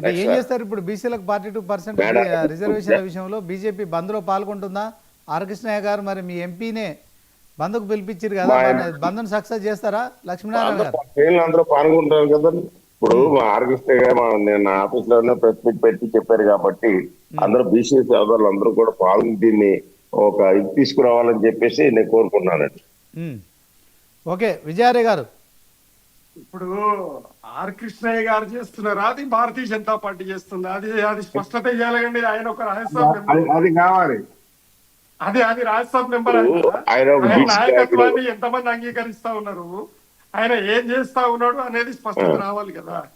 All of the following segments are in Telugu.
అంటే ఏం చేస్తారు? ఇప్పుడు బీసీలకు ఫార్టీ టూ పర్సెంట్ మేడం. రిజర్వేషన్ల విషయంలో బీజేపీ బంద్లో పాల్గొంటుందా? ఆర్ కృష్ణయ్య గారు మరి మీ ఎంపీనే బంద్కు పిలిపించారు కదా బంద్ను సక్సెస్ చేస్తారా? లక్ష్మీనారాయణ గారు. అందరూ పాల్గొంటారు కదా. ఇప్పుడు మా ఆర్కెస్ట్రా గారు నేను ఆఫీస్లోనే ప్రెస్ మీట్ పెట్టి చెప్పారు కాబట్టి అందరూ బీసీ సోదరులు అందరూ కూడా పాల్గొని దీన్ని ఒక ఇది తీసుకురావాలని చెప్పేసి నేను కోరుకున్నానండి. ఓకే విజయారే గారు. ఇప్పుడు ఆర్ కృష్ణయ్య గారు చేస్తున్నారా. అది భారతీయ జనతా పార్టీ చేస్తుందా. అది అది స్పష్టత ఇవ్వాలండి ఆయన ఒక రాజ్యసభ మెంబర్. అది- అది కావాలి. అదే అది రాజ్యసభ మెంబర్ ఆయన నాయకత్వాన్ని ఎంతమంది అంగీకరిస్తా ఉన్నారు? ఆయన ఏం చేస్తా ఉన్నాడు అనేది స్పష్టత రావాలి కదా.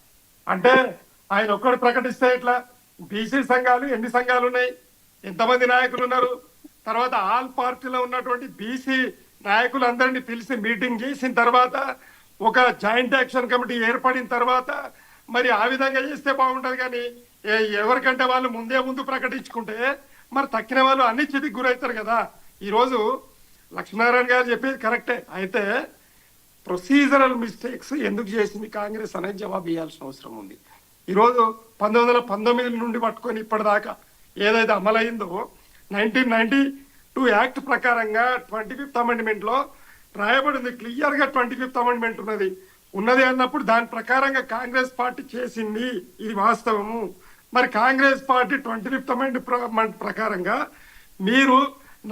అంటే ఆయన ఒక్కడు ప్రకటిస్తే ఎట్లా? బీసీ సంఘాలు ఎన్ని సంఘాలు ఉన్నాయి? ఎంతమంది నాయకులు ఉన్నారు? తర్వాత ఆల్ పార్టీలో ఉన్నటువంటి బీసీ నాయకులందరినీ పిలిచి మీటింగ్ చేసిన తర్వాత ఒక జాయింట్ యాక్షన్ కమిటీ ఏర్పడిన తర్వాత మరి ఆ విధంగా చేస్తే బాగుంటుంది కానీ ఏ- ఎవరికంటే వాళ్ళు ముందే ముందు ప్రకటించుకుంటే మరి తక్కిన వాళ్ళు అనిశ్చితికి గురవుతారు కదా. ఈరోజు లక్ష్మీనారాయణ గారు చెప్పేది కరెక్టే. అయితే ప్రొసీజరల్ మిస్టేక్స్ ఎందుకు చేసింది కాంగ్రెస్ అనేది జవాబు ఇవ్వాల్సిన అవసరం ఉంది. ఈరోజు పంతొమ్మిది వందల పంతొమ్మిది నుండి పట్టుకొని ఇప్పటిదాకా ఏదైతే అమలైందో నైన్టీన్ నైన్టీ టూ యాక్ట్ ప్రకారంగా ట్వంటీ ఫిఫ్త్ అమెండ్మెంట్లో రాయబడింది క్లియర్గా ట్వంటీ ఫిఫ్త్ అమెండ్మెంట్ ఉన్నది. ఉన్నది అన్నప్పుడు దాని ప్రకారంగా కాంగ్రెస్ పార్టీ చేసింది. ఇది వాస్తవము. మరి Congress party twenty fifth amendment ప్రకారంగా మీరు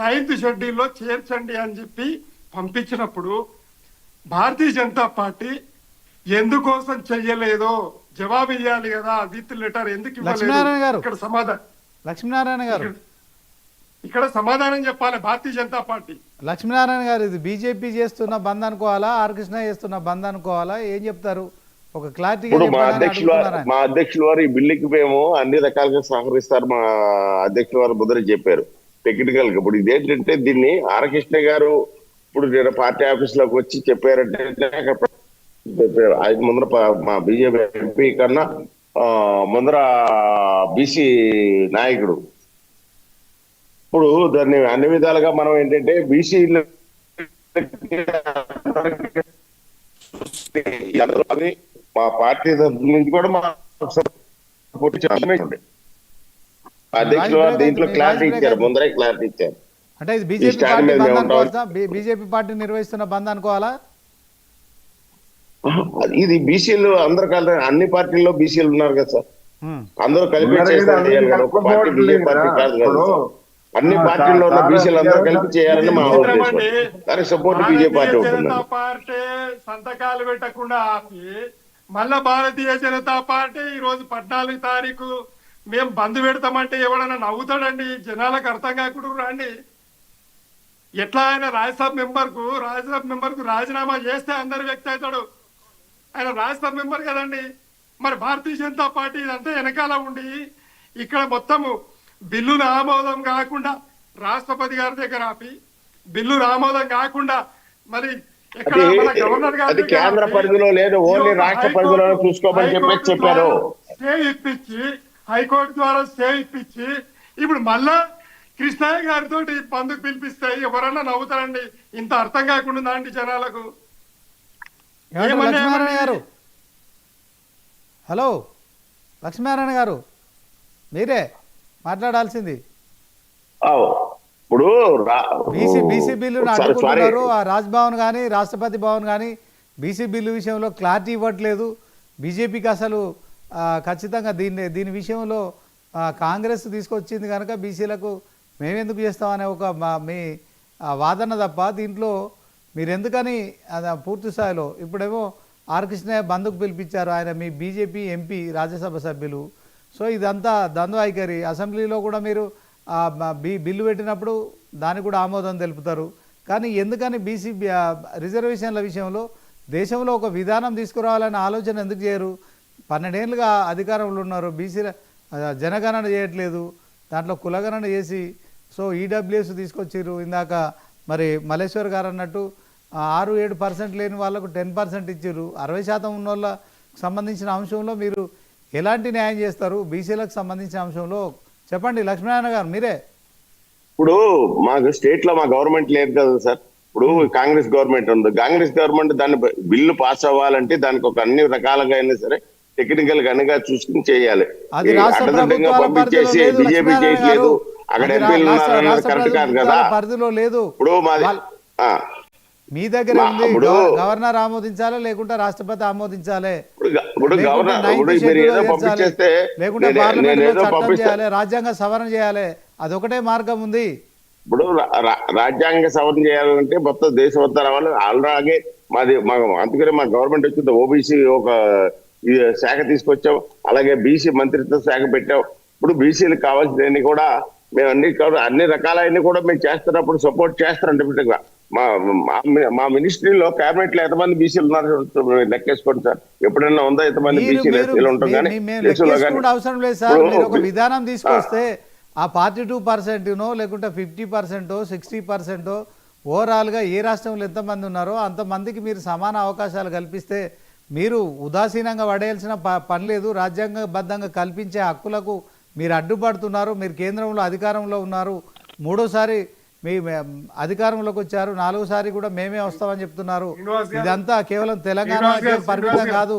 నైన్త్ షెడ్యూల్లో చేర్చండి అని చెప్పి పంపించినప్పుడు భారతీయ జనతా పార్టీ ఎందుకోసం చెయ్యలేదో జవాబు ఇవ్వాలి కదా విత్ లెటర్ ఎందుకు ఇవ్వలేదు. ఇక్కడ సమాధానం లక్ష్మీనారాయణ గారు. ఇక్కడ సమాధానం చెప్పాలి భారతీయ జనతా పార్టీ. లక్ష్మీనారాయణ గారు ఇది బీజేపీ చేస్తున్న బంద్ అనుకోవాలా? ఆర్ కృష్ణ చేస్తున్న బంద్ అనుకోవాలా? ఏం చెప్తారు? ఒక ఇప్పుడు మా అధ్యక్షులు. మా అధ్యక్షులు వారు ఈ బిల్లుకి మేము అన్ని రకాలుగా సహకరిస్తారు మా అధ్యక్షుల వారు ముద్ర చెప్పారు. టెక్నికల్గా. ఇప్పుడు ఇదేంటంటే దీన్ని ఆరకృష్ణ గారు ఇప్పుడు నేను పార్టీ ఆఫీస్లోకి వచ్చి చెప్పారంటే ఆయన ముందర మా బీజేపీ ఎంపీ కన్నా ముందర బీసీ నాయకుడు. ఇప్పుడు దాన్ని అన్ని విధాలుగా మనం ఏంటంటే బీసీ మా పార్టీ నుంచి కూడా మా. అధ్యక్షులు దీంట్లో క్లారిటీ ఇచ్చారు. ముందరే క్లారిటీ ఇచ్చారు. అంటే ఇది బీజేపీ బీజేపీ పార్టీ నిర్వహిస్తున్న బంద్ అనుకోవాలా? ఇది బీసీలు అందరు కలిసి అన్ని పార్టీల్లో బీసీలు ఉన్నారు కదా సార్. అందరూ కలిపి చేస్తారు అన్ని పార్టీల్లో ఉన్న తా- బీసీలు అందరూ తారక కలిపి చేయాలని మా ఉద్దేశం. దానికి సపోర్ట్ బీజేపీ పార్టీ ఉంటుంది పార్టీ సంతకాలు పెట్టకుండా ఆపి మళ్ళా భారతీయ జనతా పార్టీ ఈ రోజు పద్నాలుగు తారీఖు మేము బంద్ పెడతామంటే ఎవడన్నా నవ్వుతాడండి? జనాలకు అర్థం కాకుండా రండి. ఎట్లా ఆయన రాజ్యసభ మెంబర్కు రాజ్యసభ మెంబర్కు రాజీనామా చేస్తే అందరు వ్యక్తి అవుతాడు. ఆయన రాజ్యసభ మెంబర్ కదండి. మరి భారతీయ జనతా పార్టీ ఇదంతా వెనకాల ఉండి ఇక్కడ మొత్తము బిల్లును ఆమోదం కాకుండా రాష్ట్రపతి గారి దగ్గర ఆపి బిల్లు ఆమోదం కాకుండా మరి అది- కేంద్ర పరిధిలో లేదు, ఓన్లీ రాష్ట్ర హైకోర్టు- పరిధిలోనే చూసుకోమని చెప్పేసి చెప్పారు. ద్వారా స్టే ఇప్పించి హైకోర్టు ద్వారా స్టే ఇప్పించి ఇప్పుడు మళ్ళా కృష్ణయ్య గారితో బంధుకు పిలిపిస్తే ఎవరన్నా నవ్వుతారండి? ఇంత అర్థం కాకుండా అండి జనాలకు? లక్ష్మీనారాయణ గారు? హలో? లక్ష్మీనారాయణ గారు? మీరే? మాట్లాడాల్సింది. ఇప్పుడు బీసీ బిల్లును. అడ్డుకుంటున్నారు రాజ్భవన్ కానీ రాష్ట్రపతి భవన్ కానీ బీసీ బిల్లు విషయంలో క్లారిటీ ఇవ్వట్లేదు. బీజేపీకి అసలు ఖచ్చితంగా దీన్ని దీని విషయంలో కాంగ్రెస్ తీసుకొచ్చింది కనుక బీసీలకు మేమెందుకు చేస్తామనే ఒక మా- వాదన తప్ప దీంట్లో మీరు ఎందుకని అది ఆ పూర్తి స్థాయిలో? ఇప్పుడేమో ఆర్ కృష్ణయ్య బంధుకు పిలిపించారు. ఆయన మీ బీజేపీ ఎంపీ రాజ్యసభ సభ్యులు. సో ఇదంతా ద్వంద్వైఖరి అసెంబ్లీలో కూడా మీరు బి బిల్లు పెట్టినప్పుడు దానికి కూడా ఆమోదం తెలుపుతారు. కానీ ఎందుకని బీసీ రిజర్వేషన్ల విషయంలో దేశంలో ఒక విధానం తీసుకురావాలనే ఆలోచన ఎందుకు చేయరు? పన్నెండేళ్ళుగా అధికారంలో ఉన్నారు బీసీల జనగణన చేయట్లేదు దాంట్లో కులగణన చేసి సో ఈడబ్ల్యూఎస్ తీసుకొచ్చారు ఇందాక మరి మల్లేశ్వర్ గారు అన్నట్టు ఆరు ఏడు పర్సెంట్ లేని వాళ్ళకు టెన్ పర్సెంట్ ఇచ్చారు అరవై శాతం ఉన్న వాళ్ళకు సంబంధించిన అంశంలో మీరు ఎలాంటి న్యాయం చేస్తారు? బీసీలకు సంబంధించిన అంశంలో చెప్పండి. లక్ష్మీనారాయణ గారు మీరే. ఇప్పుడు మాకు స్టేట్లో మా గవర్నమెంట్ లేదు కదా సార్. ఇప్పుడు కాంగ్రెస్ గవర్నమెంట్ ఉంది. కాంగ్రెస్ గవర్నమెంట్ దాన్ని బిల్లు పాస్ అవ్వాలంటే దానికి ఒక అన్ని రకాలుగా అయినా సరే టెక్నికల్గా అనగా చూసుకుని చేయాలి. పంపించేసి బీజేపీ లక్ష్మీనారాయణ చేయట్లేదు. అక్కడ ఎంపీలు కరెక్ట్ కాదు కదా. ఇప్పుడు మాది మీ దగ్గర ఉంది. గవర్నర్ ఆమోదించాలి? లేకుంటే రాష్ట్రపతి ఆమోదించాలి? ఇప్పుడు లేకుంటే పార్లమెంట్ చట్టం చేయాలి రాజ్యాంగ సవరణ చేయాలి. అదొకటే మార్గం ఉంది. ఇప్పుడు రాజ్యాంగ సవరణ చేయాలంటే మొత్తం దేశం అంతా రావాలి. అలాగే మాది మా అందుకనే మా గవర్నమెంట్ వచ్చింది. ఓబీసీ ఒక శాఖ తీసుకొచ్చాం. అలాగే బీసీ మంత్రిత్వ శాఖ పెట్టాం. ఇప్పుడు బీసీలకు కావాల్సినవన్నీ కూడా మేము అన్ని అన్ని రకాలన్నీ కూడా మేము చేస్తున్నప్పుడు సపోర్ట్ చేస్తాం డెఫినెట్గా మా మా- మినిస్ట్రీలో కేబినెట్లో ఎంతమంది బీసీలు ఉన్నారు లెక్కేసుకోండి సార్. ఎప్పుడైనా ఉందా ఎంతమంది బీసీలు ఎస్సీలు ఉంటాం కానీ అవసరం లేదు సార్. ఒక విధానం తీసుకొస్తే ఆ. ఫార్టీ టూ పర్సెంట్నో లేకుంటే ఫిఫ్టీ పర్సెంటో సిక్స్టీ పర్సెంటో ఓవరాల్గా ఏ రాష్ట్రంలో ఎంతమంది ఉన్నారో అంతమందికి మీరు సమాన అవకాశాలు కల్పిస్తే మీరు ఉదాసీనంగా పడేయాల్సిన పని లేదు. రాజ్యాంగబద్ధంగా కల్పించే హక్కులకు మీరు అడ్డుపడుతున్నారు. మీరు కేంద్రంలో అధికారంలో ఉన్నారు. మూడోసారి మీ అధికారంలోకి వచ్చారు నాలుగోసారి కూడా మేమే వస్తామని చెప్తున్నారు. ఇదంతా కేవలం తెలంగాణ పరిమితం. కాదు